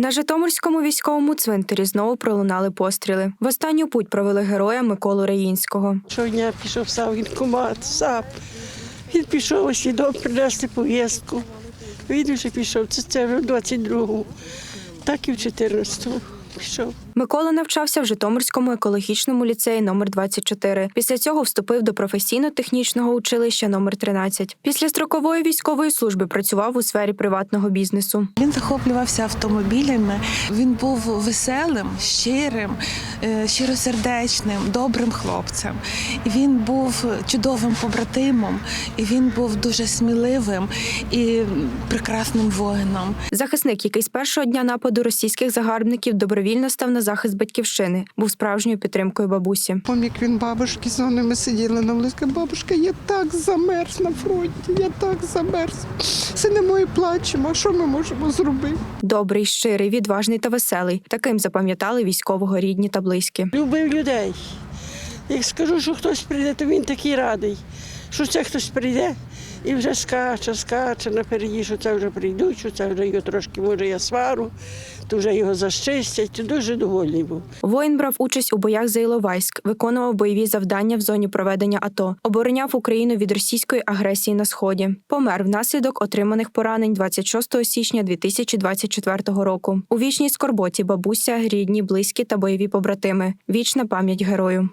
На Житомирському військовому цвинтарі знову пролунали постріли. В останню путь провели героя Миколу Раїнського. Щодня пішов сам воєнкомат, САП. Він пішов ось і принести поїздку. Він вже пішов, це, це в 22-му, так і в 14-му пішов. Микола навчався в Житомирському екологічному ліцеї номер 24 Після цього вступив до професійно-технічного училища номер 13 Після строкової військової служби працював у сфері приватного бізнесу. Він захоплювався автомобілями. Він був веселим, щирим, е, щиросердечним, добрим хлопцем. Він був чудовим побратимом, і він був дуже сміливим і прекрасним воїном. Захисник, який з першого дня нападу російських загарбників добровільно став на захист батьківщини, був справжньою підтримкою бабусі. Як він бабушки з ними сиділи на близько. Бабушка, я так замерз на фронті, я так замерз. Сидимо і плачемо. А що ми можемо зробити? Добрий, щирий, відважний та веселий. Таким запам'ятали військового рідні та близькі. Любив людей. Як скажу, що хтось прийде, то він такий радий, що це хтось прийде і вже скаче, скаче напереді, що це вже прийдуть, що це вже його трошки, може, я свару, то вже його защистять. Дуже довольний був. Воїн брав участь у боях за Іловайськ, виконував бойові завдання в зоні проведення АТО, обороняв Україну від російської агресії на сході. Помер внаслідок отриманих поранень 26 січня 2024 року. У вічній скорботі бабуся, рідні, близькі та бойові побратими. Вічна пам'ять герою.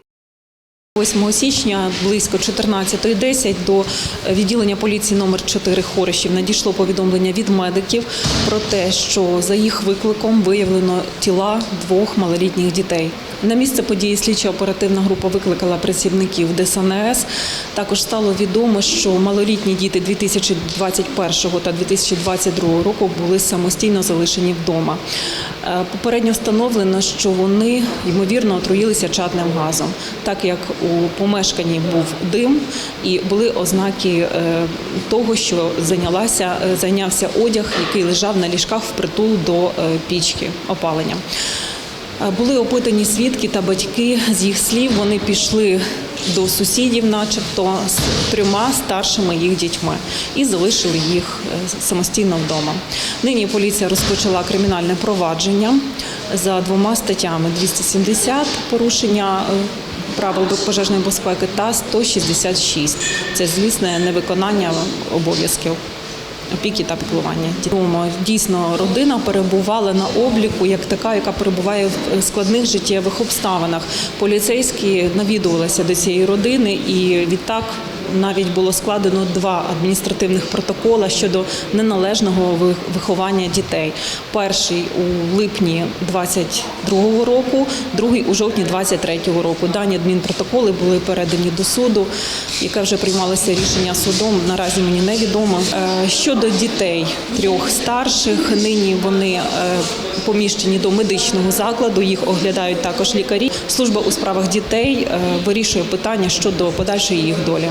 8 січня близько 14.10 до відділення поліції номер 4 Хорищів надійшло повідомлення від медиків про те, що за їх викликом виявлено тіла двох малолітніх дітей. На місце події слідчо-оперативна група викликала працівників ДСНС. Також стало відомо, що малолітні діти 2021 та 2022 року були самостійно залишені вдома. Е, Попередньо встановлено, що вони ймовірно отруїлися чадним газом, так як у помешканні був дим і були ознаки е, того, що зайнялася, е, зайнявся одяг, який лежав на ліжках впритул до е, пічки опалення. Були опитані свідки та батьки. З їх слів вони пішли до сусідів, начебто, з трьома старшими їх дітьми, і залишили їх самостійно вдома. Нині поліція розпочала кримінальне провадження за двома статтями: 270 порушення. Е, Правил пожежної безпеки та 166 – це злісне невиконання обов'язків опіки та піклування. Тому дійсно родина перебувала на обліку як така, яка перебуває в складних життєвих обставинах. Поліцейські навідувалися до цієї родини, і відтак навіть було складено два адміністративних протоколи щодо неналежного виховання дітей. Перший у липні 22-го року, другий у жовтні 23-го року. Дані адмінпротоколи були передані до суду, яке вже приймалося рішення судом. Наразі мені невідомо. Е, Щодо дітей трьох старших, нині вони е, поміщені до медичного закладу. Їх оглядають також лікарі. Служба у справах дітей е, вирішує питання щодо подальшої їх долі.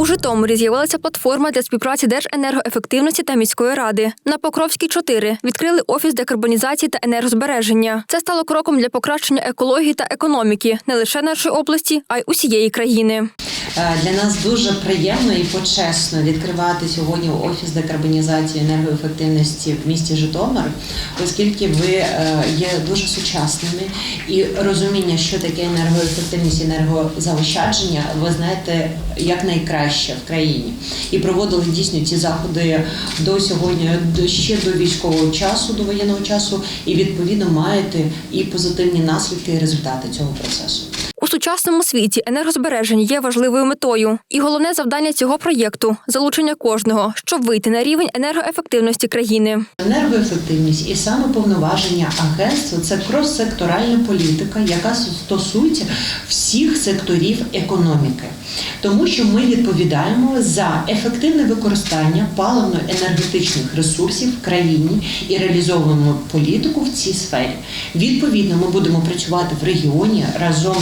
У Житомирі з'явилася платформа для співпраці Держенергоефективності та міської ради. На Покровській 4 відкрили офіс декарбонізації та енергозбереження. Це стало кроком для покращення екології та економіки не лише нашої області, а й усієї країни. Е, Для нас дуже приємно і почесно відкривати сьогодні офіс декарбонізації енергоефективності в місті Житомир, оскільки ви е, є дуже сучасними і розуміння, що таке енергоефективність енергозаощадження, ви знаєте якнайкраще в країні. І проводили дійсно ці заходи до сьогодні, ще до військового часу, до воєнного часу, і відповідно маєте і позитивні наслідки і результати цього процесу. У сучасному світі енергозбереження є важливою метою, і головне завдання цього проєкту залучення кожного, щоб вийти на рівень енергоефективності країни. Енергоефективність і саме повноваження агентства це крос-секторальна політика, яка стосується всіх секторів економіки, тому що ми відповідаємо за ефективне використання паливно-енергетичних ресурсів в країні і реалізовуємо політику в цій сфері. Відповідно, ми будемо працювати в регіоні разом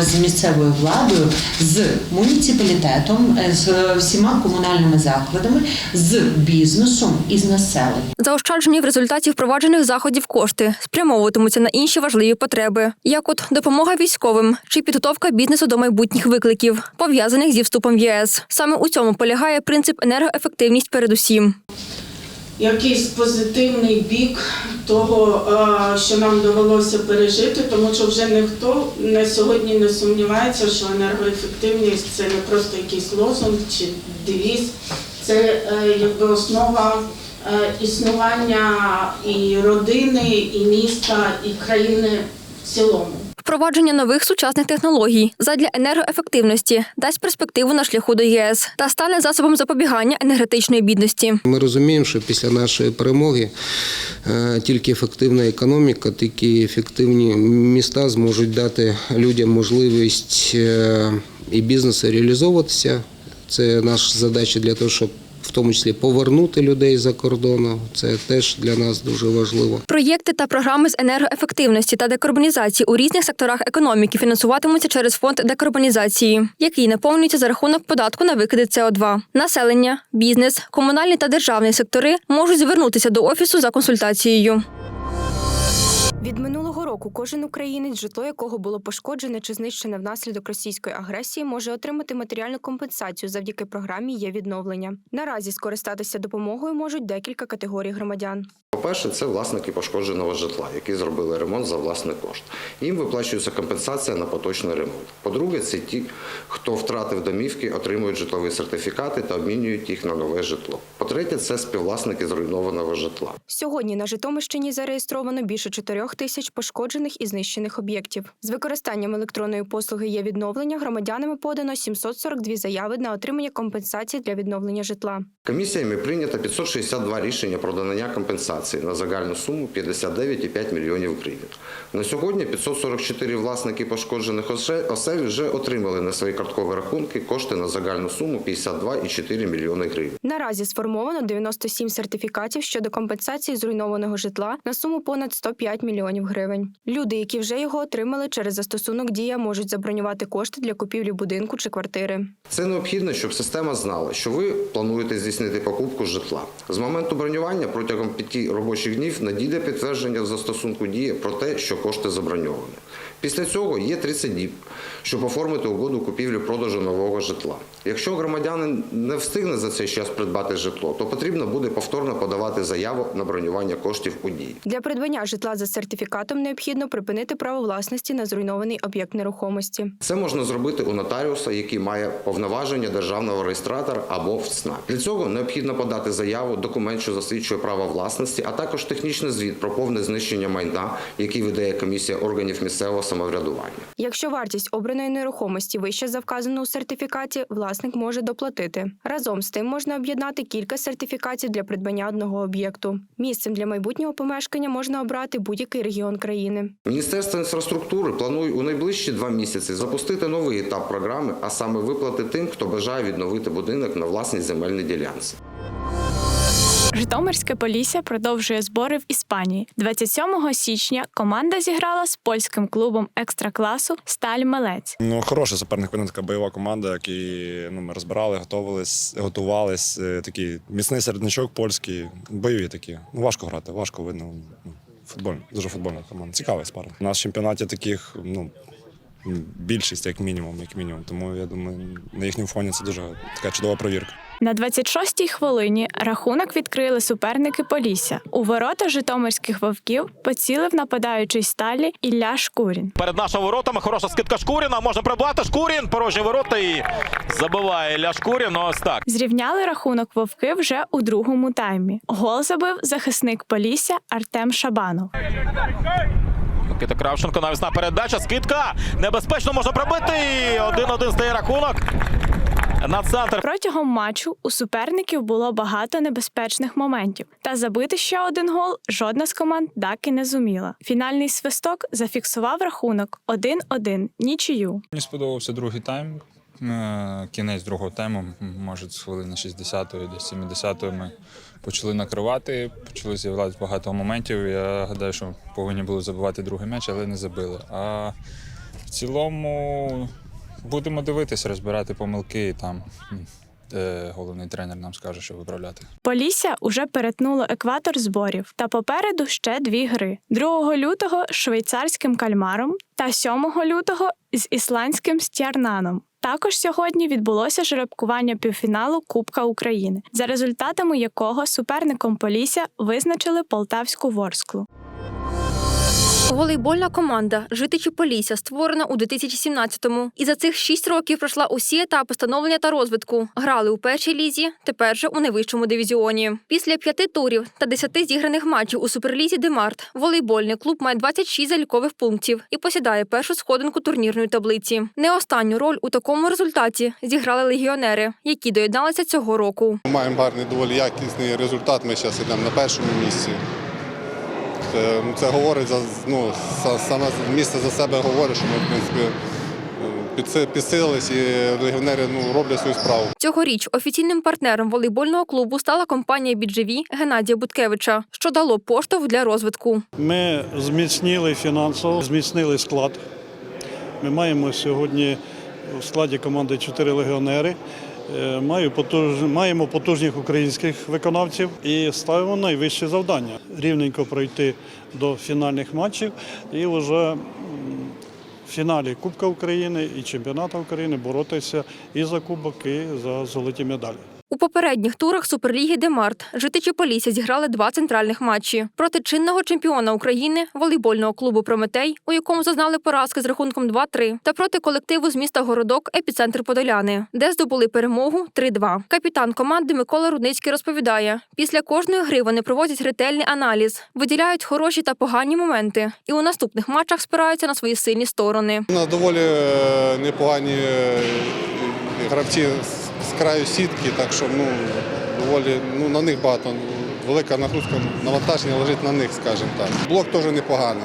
з, місцевою владою, з муніципалітетом, е, з всіма комунальними закладами, з бізнесом і з населенням. Заощаджені в результаті впроваджених заходів кошти спрямовуватимуться на інші важливі потреби, як от допомога військовим чи підготовка бізнесу до майбутніх викликів, пов'язаних зі вступом в ЄС. Саме у цьому полягає принцип енергоефективність передусім. якийсь позитивний бік того, е, що нам довелося пережити, тому що вже ніхто на сьогодні не сумнівається, що енергоефективність це не просто якийсь лозунг чи девіз, це е, якби основа е, існування і родини, і міста, і країни в цілому. Впровадження нових сучасних технологій задля енергоефективності дасть перспективу на шляху до ЄС та стане засобом запобігання енергетичної бідності. Ми розуміємо, що після нашої перемоги е, тільки ефективна економіка, тільки ефективні міста зможуть дати людям можливість е, і бізнесу реалізовуватися. Це наша задача для того, щоб в тому числі повернути людей за кордону. Це теж для нас дуже важливо. Проєкти та програми з енергоефективності та декарбонізації у різних секторах економіки фінансуватимуться через фонд декарбонізації, який наповнюється за рахунок податку на викиди СО2. Населення, бізнес, комунальні та державні сектори можуть звернутися до офісу за консультацією. Від минулого року кожен українець, житло якого було пошкоджене чи знищене внаслідок російської агресії, може отримати матеріальну компенсацію завдяки програмі є відновлення. Наразі скористатися допомогою можуть декілька категорій громадян. По-перше, це власники пошкодженого житла, які зробили ремонт за власний кошт. Їм виплачується компенсація на поточний ремонт. По-друге, це ті, хто втратив домівки, отримують житлові сертифікати та обмінюють їх на нове житло. По-третє, це співвласники зруйнованого житла. Сьогодні на Житомирщині зареєстровано більше 4 тисяч пошкоджених і знищених об'єктів. З використанням електронної послуги є відновлення громадянами подано 742 заяви на отримання компенсації для відновлення житла. Комісіями прийнято 562 рішення про надання компенсації на загальну суму 59,5 мільйонів гривень. На сьогодні 544 власники пошкоджених осе- осель вже отримали на свої карткові рахунки кошти на загальну суму 52,4 мільйони гривень. Наразі сформовано 97 сертифікатів щодо компенсації зруйнованого житла на суму понад 105 мільйонів гривень. Люди, які вже його отримали через застосунок дія, можуть забронювати кошти для купівлі будинку чи квартири. Це необхідно, щоб система знала, що ви плануєте здійснити покупку житла. З моменту бронювання протягом п'яти робочих днів надійде підтвердження в застосунку дії про те, що кошти заброньовані. Після цього є 30 діб, щоб оформити угоду купівлі-продажу нового житла. Якщо громадянин не встигне за цей час придбати житло, то потрібно буде повторно подавати заяву на бронювання коштів у дії. Для придбання житла за сертифікатом необхідно припинити право власності на зруйнований об'єкт нерухомості. Це можна зробити у нотаріуса, який має повноваження державного реєстратора або в ЦНАП. Для цього необхідно подати заяву, документ, що засвідчує право власності, а також технічний звіт про повне знищення майна, який видає комісія органів місцевого самоврядування. Якщо вартість обраної нерухомості вища за вказану у сертифікаті, власник може доплатити. Разом з тим можна об'єднати кілька сертифікатів для придбання одного об'єкту. Місцем для майбутнього помешкання можна обрати будь-який регіон країни. Міністерство інфраструктури планує у найближчі два місяці запустити новий етап програми, а саме виплати тим, хто бажає відновити будинок на власній земельній ділянці. Житомирське Полісся продовжує збори в Іспанії. 27 січня команда зіграла з польським клубом екстракласу Сталь Мелець. Ну, хороший суперник, вона така бойова команда, які ну, ми розбирали, готувались, готувались. е, Такий міцний середнячок польський, бойові такі. Ну, важко грати, важко видно. Ну, Футбольна, дуже футбольна команда. Цікавий спарринг. У нас в чемпіонаті таких, ну. Більшість, як мінімум, як мінімум. Тому я думаю, на їхньому фоні це дуже така чудова провірка. На 26-й хвилині рахунок відкрили суперники Полісся. У ворота житомирських вовків поцілив нападаючий сталі Ілля Шкурін. Перед нашими воротами хороша скидка Шкуріна. Можна прибувати. Шкурін, порожні ворота і забиває Ілля Шкурін. Ну, ось так. Зрівняли рахунок вовки вже у другому таймі. Гол забив захисник Полісся Артем Шабанов. Микита Кравченко навісна передача. Скидка. Небезпечно можна пробити. І Один-один стає рахунок. На центр. Протягом матчу у суперників було багато небезпечних моментів. Та забити ще один гол жодна з команд так і не зуміла. Фінальний свисток зафіксував рахунок 1-1 нічию. Мені сподобався другий тайм. Е, Кінець другого тайму, може, з хвилини 60-ї до 70-ї ми почали накривати, почали з'являтися багато моментів. Я гадаю, що повинні були забивати другий м'яч, але не забили. А в цілому будемо дивитися, розбирати помилки і там де головний тренер нам скаже, що виправляти. Полісся уже перетнуло екватор зборів, та попереду ще дві гри: 2 лютого з швейцарським кальмаром та 7 лютого з ісландським стярнаном. Також сьогодні відбулося жеребкування півфіналу Кубка України, за результатами якого суперником Полісся визначили полтавську ворсклу. Волейбольна команда Житичі Полісся створена у 2017-му. І за цих шість років пройшла усі етапи становлення та розвитку. Грали у першій лізі, тепер же у найвищому дивізіоні. Після п'яти турів та десяти зіграних матчів у суперлізі Демарт волейбольний клуб має 26 залікових пунктів і посідає першу сходинку турнірної таблиці. Не останню роль у такому результаті зіграли легіонери, які доєдналися цього року. Маємо гарний доволі якісний результат. Ми зараз йдемо на першому місці. Це, ну, говорить за ну, саме місце за себе говорить, що ми в принципі підсилились і легіонери ну, роблять свою справу. Цьогоріч офіційним партнером волейбольного клубу стала компанія «Біджеві» Геннадія Буткевича, що дало поштовх для розвитку. Ми зміцнили фінансово, зміцнили склад. Ми маємо сьогодні у складі команди чотири легіонери. Е, Маємо потужних українських виконавців і ставимо найвищі завдання рівненько пройти до фінальних матчів і вже в фіналі Кубка України і Чемпіонату України боротися і за кубок, і за золоті медалі. У попередніх турах Суперліги Демарт житичі Полісся зіграли два центральних матчі проти чинного чемпіона України волейбольного клубу Прометей, у якому зазнали поразки з рахунком 2-3, та проти колективу з міста Городок Епіцентр Подоляни, де здобули перемогу 3-2. Капітан команди Микола Рудницький розповідає: після кожної гри вони проводять ретельний аналіз, виділяють хороші та погані моменти, і у наступних матчах спираються на свої сильні сторони. У нас доволі е, непогані е, гравці з- краю сітки, так що ну, доволі ну, на них багато. Велика нагрузка навантаження лежить на них, скажімо так. Блок теж непоганий.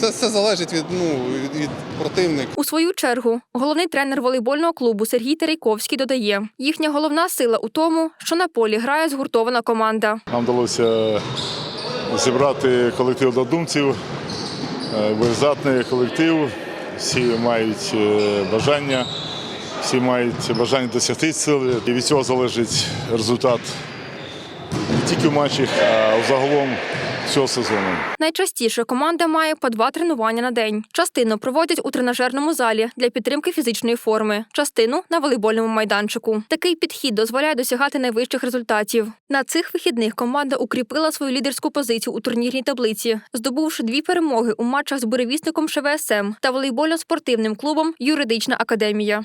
Це все залежить від, ну, від, від противника. У свою чергу головний тренер волейбольного клубу Сергій Терейковський додає: їхня головна сила у тому, що на полі грає згуртована команда. Нам вдалося зібрати колектив однодумців, е, колектив. Всі мають е, бажання, всі мають бажання досягти цілі. І від цього залежить результат не тільки в матчах, а загалом всього сезону. Найчастіше команда має по два тренування на день. Частину проводять у тренажерному залі для підтримки фізичної форми, частину на волейбольному майданчику. Такий підхід дозволяє досягати найвищих результатів. На цих вихідних команда укріпила свою лідерську позицію у турнірній таблиці, здобувши дві перемоги у матчах з буревісником ШВСМ та волейбольно-спортивним клубом Юридична академія.